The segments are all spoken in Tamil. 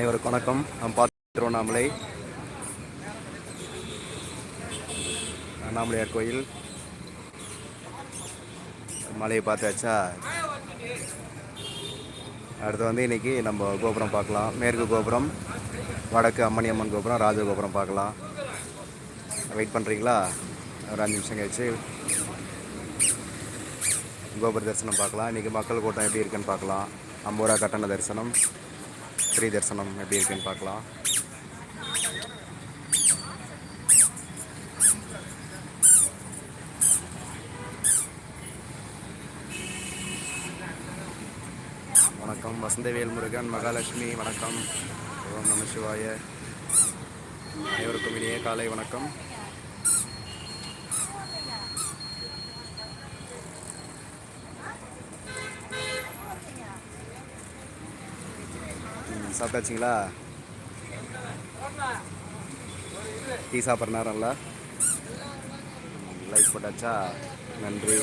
அனைவருக்கும் வணக்கம். நாம் பார்த்து திருவண்ணாமலை அண்ணாமலையார் கோயில். மலையை பார்த்தாச்சா? அடுத்து வந்து இன்னைக்கு நம்ம கோபுரம் பார்க்கலாம். மேற்கு கோபுரம் வடக்கு அம்மணி அம்மன் கோபுரம் ராஜ கோபுரம் பார்க்கலாம். வெயிட் பண்ணுறீங்களா ஒரு அஞ்சு நிமிஷம் கழிச்சு கோபுர தரிசனம் பார்க்கலாம். இன்றைக்கி மக்கள் கூட்டம் எப்படி இருக்குன்னு பார்க்கலாம். ஐம்பது ரூபா கட்டண தரிசனம். ஸ்ரீ தரிசனம் எப்படி இருக்குன்னு பார்க்கலாம். வணக்கம் வசந்தவேல் முருகன் மகாலட்சுமி வணக்கம். ஓம் நம சிவாய. அனைவருக்கும் இனிய காலை வணக்கம். சாப்பிட்டாச்சிங்களா டீ சாப்பிட்ற நேரம்ல லைக் போட்டாச்சா நன்றி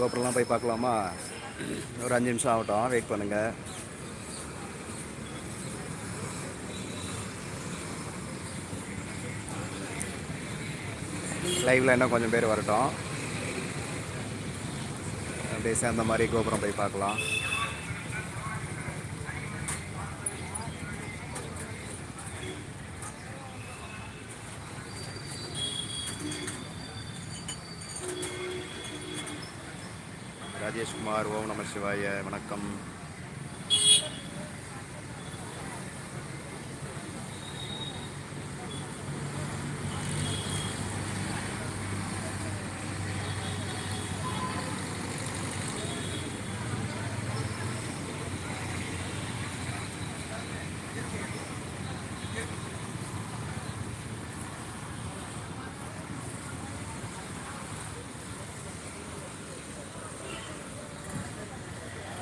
கோபுரம்லாம் போய் பார்க்கலாமா? ஒரு அஞ்சு நிமிஷம் ஆகட்டும். வெயிட் பண்ணுங்கள் லைவில் இன்னும் கொஞ்சம் பேர் வரட்டும். அப்படியே சேர்ந்த மாதிரி கோபுரம் போய் பார்க்கலாம் ராஜேஷ்குமார் ஓம் நம சிவாய வணக்கம்.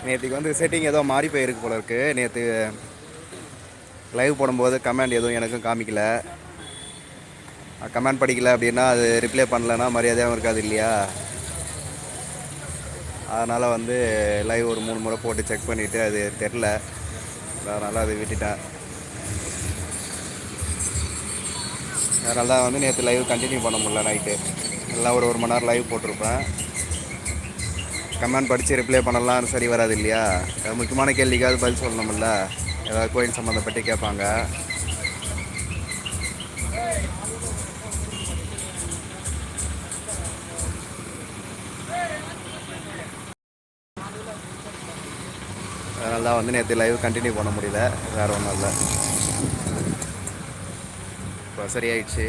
நேற்றுக்கு வந்து செட்டிங் ஏதோ மாறி போயிருக்கு போல இருக்கு. நேற்று லைவ் போடும்போது கமெண்ட் எதுவும் எனக்கும் காமிக்கல. கமெண்ட் படிக்கல அப்படின்னா அது ரிப்ளை பண்ணலன்னா மரியாதையாகவும் இருக்காது இல்லையா? அதனால் வந்து லைவ் ஒரு மூணு முறை போட்டு செக் பண்ணிவிட்டு அது தெரில அதனால் அது விட்டுட்டேன். அதனால தான் வந்து நேற்று லைவ் கண்டினியூ பண்ண முடியல நைட்டு எல்லாம் ஒரு ஒரு மணி நேரம் லைவ் போட்டிருப்பேன். கமெண்ட் படித்து ரிப்ளை பண்ணலாம். சரி வராது இல்லையா? அது முக்கியமான கேள்விக்காவது பதில் சொல்லணும்ல? ஏதாவது கோயில் சம்மந்தப்பட்டு கேட்பாங்க. அதனால தான் வந்து நேற்று லைவ் கண்டினியூ பண்ண முடியல. வேறு ஒன்றும் இல்லை. இப்போ சரியாயிடுச்சு.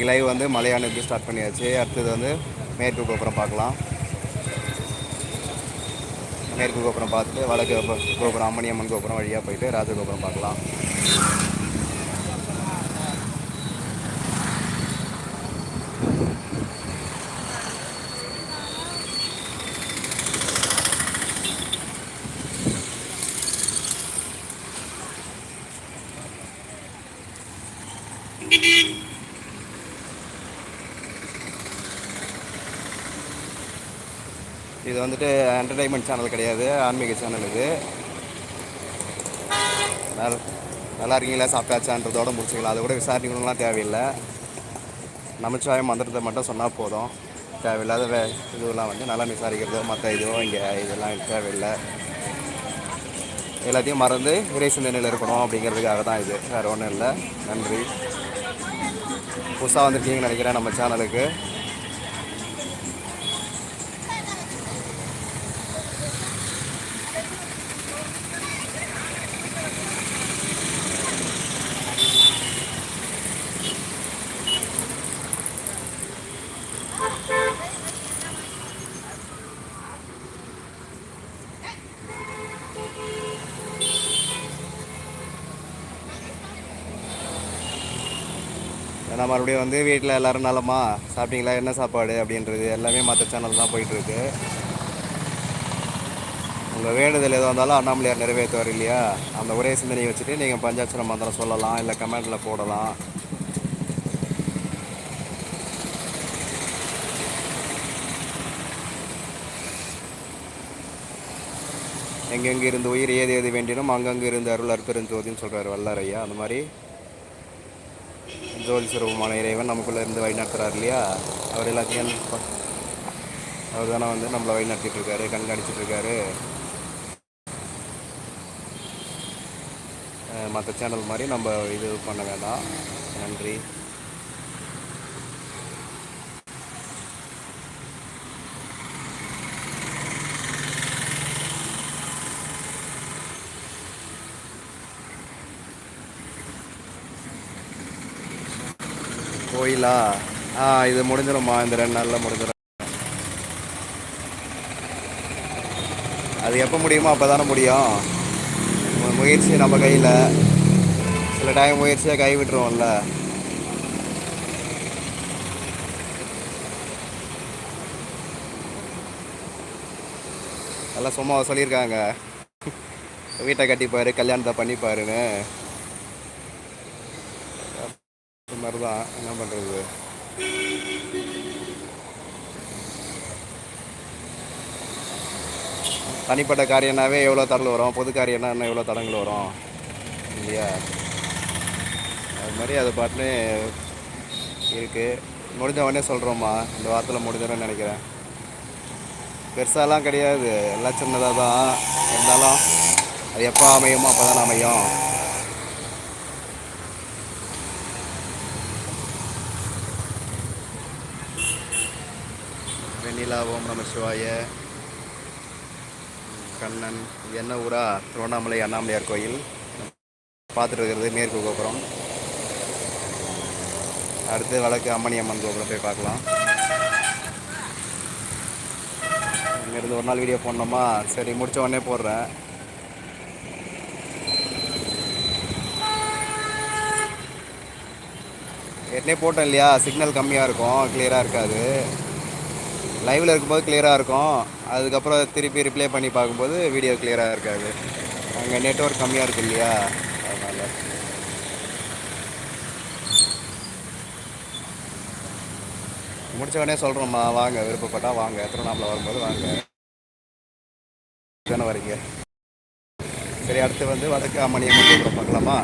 இன்றைக்கி லைவ் வந்து மலையானது ஸ்டார்ட் பண்ணியாச்சு. அடுத்தது வந்து மேற்கு கோபுரம் பார்க்கலாம். மேற்கு கோபுரம் பார்த்துட்டு வடக்கு கோபுரம் கோபுரம் அம்மணியம்மன் கோபுரம் வழியாக போயிட்டு ராஜகோபுரம் பார்க்கலாம் இது வந்துட்டு என்டர்டைன்மெண்ட் சேனல் கிடையாது ஆன்மீக சேனல் இது. நல்லா நல்லா இருக்கீங்களா சாப்பிட்டாச்சான்றதோட முடிச்சுக்கலாம். அதை கூட விசாரிக்கணும்லாம் தேவையில்லை. நமச்சிவாயம் மந்திரத்தை மட்டும் சொன்னால் போதும். தேவையில்லாத வே இதுவெல்லாம் வந்து நல்லா விசாரிக்கிறதோ மற்ற இதுவோ இங்கே இதெல்லாம் தேவையில்லை. எல்லாத்தையும் மறந்து இறை சிந்தனையில் இருக்கணும் அப்படிங்கிறதுக்காக தான் இது. வேறு ஒன்றும் இல்லை. நன்றி. புதுசாக வந்திருக்கீங்கன்னு நினைக்கிறேன் நம்ம சேனலுக்கு நான் மறுபடியும் வந்து வீட்டில் எல்லோரும் நலமா சாப்பிட்டீங்களா? என்ன சாப்பாடு? அப்படின்றது எல்லாமே மற்ற சேனல் தான் போயிட்டுருக்கு. உங்கள் வேண்டுதல் எதுவாக இருந்தாலும் அண்ணாமலையார் நிறைவேற்றுவார் இல்லையா? அந்த ஒரே சிந்தனையை வச்சுட்டு நீங்கள் பஞ்சாட்சர மந்திரம் சொல்லலாம் இல்லை கமெண்டில் போடலாம். எங்கெங்கே இருந்து உயிர் ஏது ஏது வேண்டினும் அங்கங்கே இருந்து அருள் அற்பெருஞ்சோதின்னு சொல்கிறார் வல்லாரையா அந்த மாதிரி ஜோலி சுரூபமான இறைவன் நமக்குள்ளே இருந்து வழிநடத்துகிறார் இல்லையா? அவர் எல்லாத்தையும் அவர் தானே வந்து நம்மளை வழிநடத்திட்டுருக்காரு கண்காணிச்சிட்ருக்காரு மற்ற சேனல் மாதிரி நம்ம இது பண்ண வேண்டாம். நன்றி. கோயிலா? ஆ இது முடிஞ்சிடும்மா இந்த ரெண்டு நாளில் முடிஞ்சிடும் அது எப்போ முடியுமோ அப்போ தானே முடியும் முயற்சி நம்ம கையில். சில டைம் முயற்சியாக கை விட்டுருவோம்ல. எல்லாம் சும்மா சொல்லியிருக்காங்க. வீட்டை கட்டிப்பாரு கல்யாணத்தை பண்ணிப்பாருன்னு இந்த மாதிரி தான் என்ன பண்ணுறது தனிப்பட்ட காரியம்னாவே எவ்வளோ தடல் வரும்? பொது காரியம்னா இன்னும் எவ்வளோ தடங்கள் வரும்? இல்லையா? அது மாதிரி அது பாட்டுன்னு இருக்குது முடிஞ்சவனே சொல்கிறோம்மா இந்த வாரத்தில் முடிஞ்சிடும்னு நினைக்கிறேன். பெருசாலாம் கிடையாது. எல்லாம் சின்னதாக தான் இருந்தாலும் அது எப்போ அமையுமோ அப்போ தான் அமையும். வெண்ணிலா ஓம் நம சிவாய. கண்ணன் என்ன ஊரா திருவண்ணாமலை அண்ணாமலையார் கோயில்? பார்த்துட்டு இருக்கிறது மேற்கு கோபுரம். அடுத்து வழக்கு அம்மணி அம்மன் கோபுரம் போய் பார்க்கலாம். இங்கேருந்து ஒரு நாள் வீடியோ போடணுமா? சரி முடிச்ச உடனே போடுறேன். ஏற்கனவே போட்டேன் இல்லையா? சிக்னல் கம்மியாக இருக்கும் கிளியராக இருக்காது. லைவில் இருக்கும்போது கிளியராக இருக்கும். அதுக்கப்புறம் திருப்பி ரிப்ளை பண்ணி பார்க்கும்போது வீடியோ கிளியராக இருக்காது. அங்கே நெட்ஒர்க் கம்மியாக இருக்கு இல்லையா? அதனால். முடிச்ச உடனே சொல்கிறோம்மா வாங்க விருப்பப்பட்டால் வாங்க. திருவண்ணாமலை வரும்போது வாங்க. தானே வரீங்க? சரி அடுத்து வந்து வடக்கு அம்மணியம்மன் கோபுரம் பார்க்கலாமா?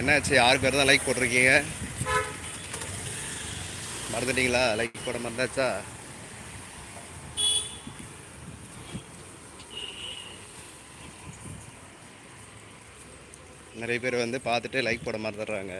என்னாச்சு? ஆறு பேர் தான் லைக் போட்டிருக்கீங்க. மறந்துட்டீங்களா? லைக் போட மறந்தாச்சா? நிறைய பேர் வந்து பார்த்துட்டு லைக் போட மறந்துடுறாங்க.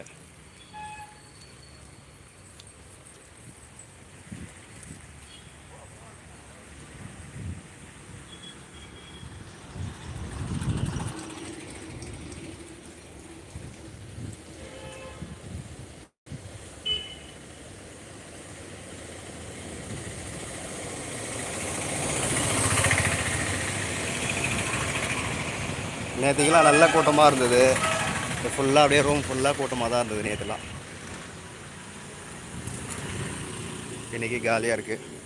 நேற்றுக்கெல்லாம் நல்ல கூட்டமாக இருந்தது. ஃபுல்லாக அப்படியே ரூம் ஃபுல்லாக கூட்டமாக தான் இருந்தது நேற்றுலாம் இன்றைக்கி காலியாக இருக்குது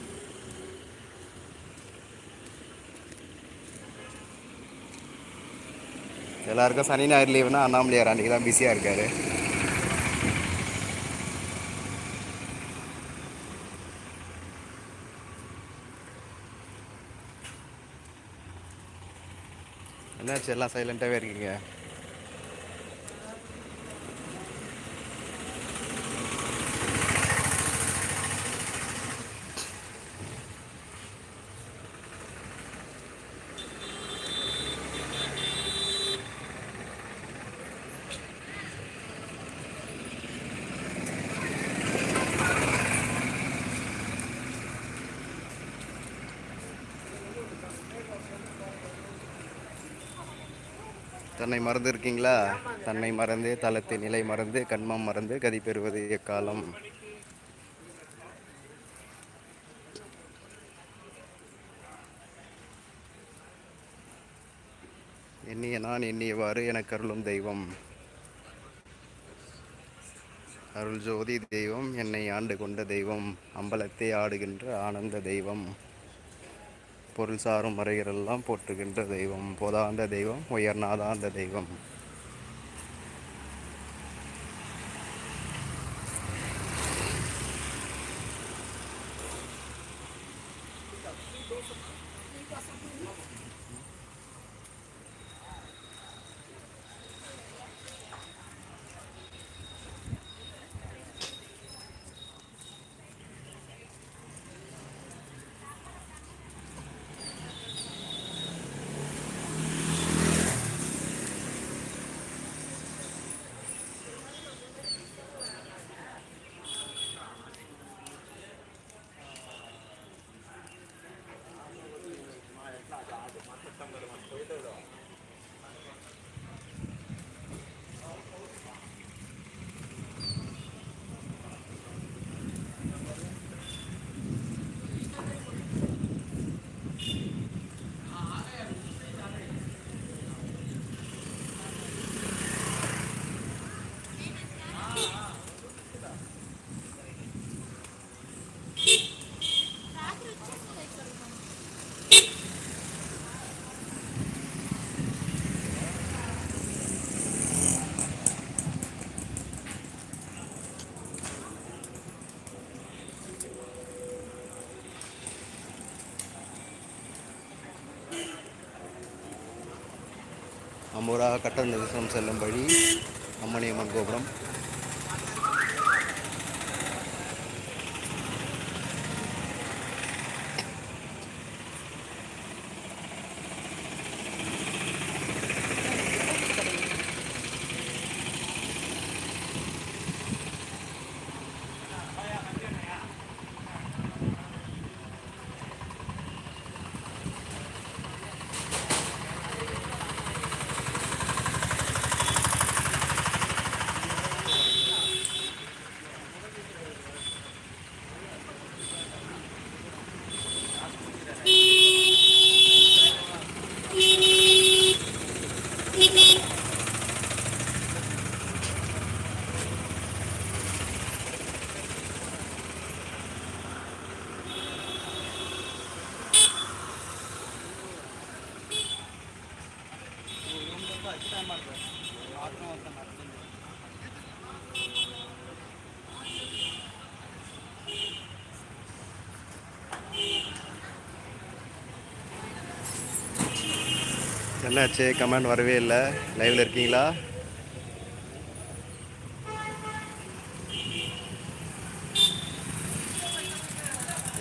எல்லாருக்கும் சனி ஞாயிறு லீவுனா அண்ணாமலையார் அன்றைக்கி தான் பிஸியாக இருக்கார். என்னாச்சு? எல்லாம் சைலண்ட்டாகவே இருக்கீங்க. தன்னை மறந்து இருக்கீங்களா தன்னை மறந்து தளத்தை நிலை மறந்து கண்மம் மறந்து கதி பெறுவது எக்காலம்? எண்ணிய நான் எண்ணியவாறு எனக்கு அருளும் தெய்வம். அருள் ஜோதி தெய்வம் என்னை ஆண்டு கொண்ட தெய்வம் அம்பலத்தை ஆடுகின்ற ஆனந்த தெய்வம். பொருள் சாரும் மறைகளெல்லாம் போற்றுகின்ற தெய்வம். போதாந்த தெய்வம் உயர்நாதாந்த தெய்வம். அம்பூரா கட்டல் நிதர்சனம் செல்லும் வழி அம்மணியம்மன் கோபுரம் என்னாச்சு? கமெண்ட் வரவே இல்லை. லைவில் இருக்கீங்களா?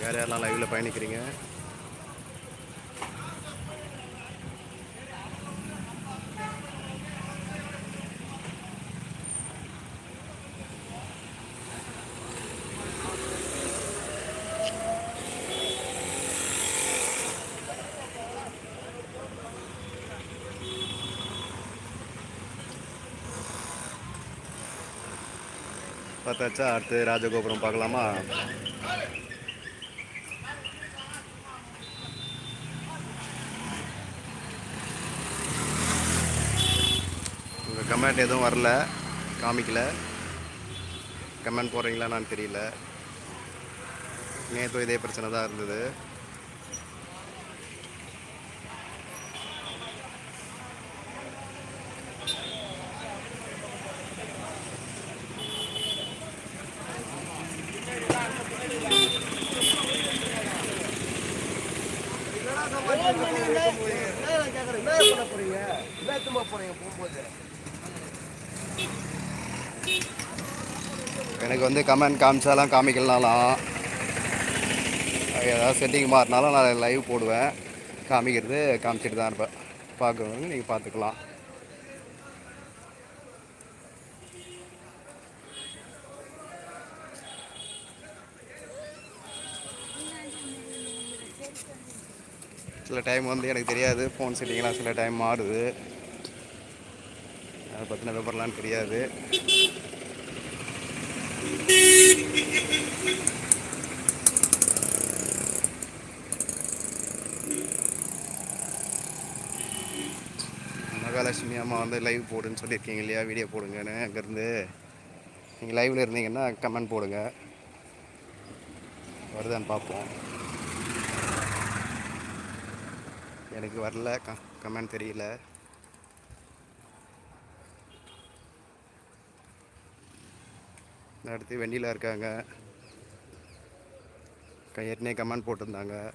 யார் யாரெல்லாம் லைவில் பயணிக்கிறீங்க? பார்த்தாச்சா அடுத்து ராஜகோபுரம் பார்க்கலாமா? உங்கள் கமெண்ட் எதுவும் வரல. காமிக்கல. கமெண்ட் போடுறீங்களான்னு தெரியல. நேற்று இதே பிரச்சனை தான் இருந்தது. போகும்போது எனக்கு வந்து கமெண்ட் காமிச்சாலாம் காமிக்கலனாலாம் ஏதாவது செட்டிங் மாறினாலும் நான் லைவ் போடுவேன். காமிக்கிறது காமிச்சிட்டு தான் இருப்பேன். பார்க்குறவங்க நீங்கள் பார்த்துக்கலாம் சில டைம் வந்து எனக்கு தெரியாது. ஃபோன் செட்டிங்லாம் சில டைம் மாறுது. அதை பற்றின விவரம்லாம் தெரியாது. மகாலட்சுமி அம்மா வந்து லைவ் போடுன்னு சொல்லியிருக்கீங்க இல்லையா? வீடியோ போடுங்கன்னு அங்கேருந்து. நீங்கள் லைவில் இருந்தீங்கன்னா கமெண்ட் போடுங்க. வருதான்னு பார்ப்போம். எனக்கு வரல. க கமெண்ட் தெரியல. அடுத்து வெண்ணிலா இருக்காங்க. ஏற்கனவே கமெண்ட் போட்டிருந்தாங்க.